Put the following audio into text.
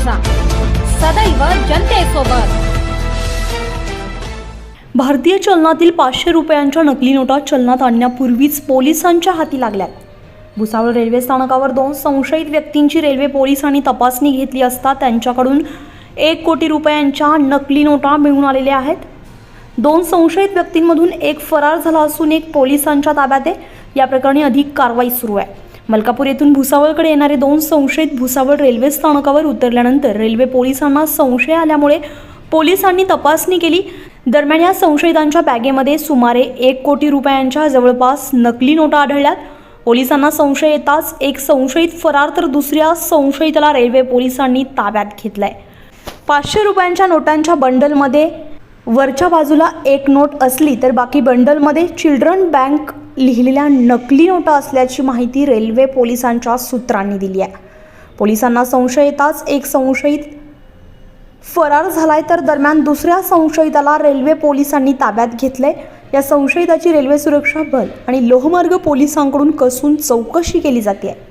News सदैव जनतेसोबत। भारतीय चलनातील पाचशे रुपयांच्या नकली नोटा चलनात आणण्यापूर्वीच पोलिसांच्या हाती लागल्यात. भुसावळ रेल्वे स्थानकावर दोन संशयित व्यक्तींची रेल्वे पोलिसांनी तपासणी घेतली असता त्यांच्याकडून एक कोटी रुपयांच्या नकली नोटा मिळून आलेल्या आहेत. दोन संशयित व्यक्तींमधून एक फरार झाला असून एक पोलिसांच्या ताब्यात आहे. या प्रकरणी अधिक कारवाई सुरू आहे. मलकापूर येथून भुसावळकडे येणारे दोन संशयित भुसावळ रेल्वे स्थानकावर उतरल्यानंतर रेल्वे पोलिसांना संशय आल्यामुळे पोलिसांनी तपासणी केली. दरम्यान या संशयितांच्या बॅगेमध्ये सुमारे एक कोटी रुपयांच्या जवळपास नकली नोटा आढळल्यात. पोलिसांना संशय येताच एक संशयित फरार तर दुसऱ्या संशयिताला रेल्वे पोलिसांनी ताब्यात घेतलाय. पाचशे रुपयांच्या नोटांच्या बंडलमध्ये वरच्या बाजूला एक नोट असली तर बाकी बंडलमध्ये चिल्ड्रन बँक लिहिलेल्या नकली नोटा असल्याची माहिती रेल्वे पोलिसांच्या सूत्रांनी दिली आहे. पोलिसांना संशय येताच एक संशयित फरार झालाय तर दरम्यान दुसऱ्या संशयिताला रेल्वे पोलिसांनी ताब्यात घेतलंय. या संशयिताची रेल्वे सुरक्षा बल आणि लोहमार्ग पोलिसांकडून कसून चौकशी केली जाते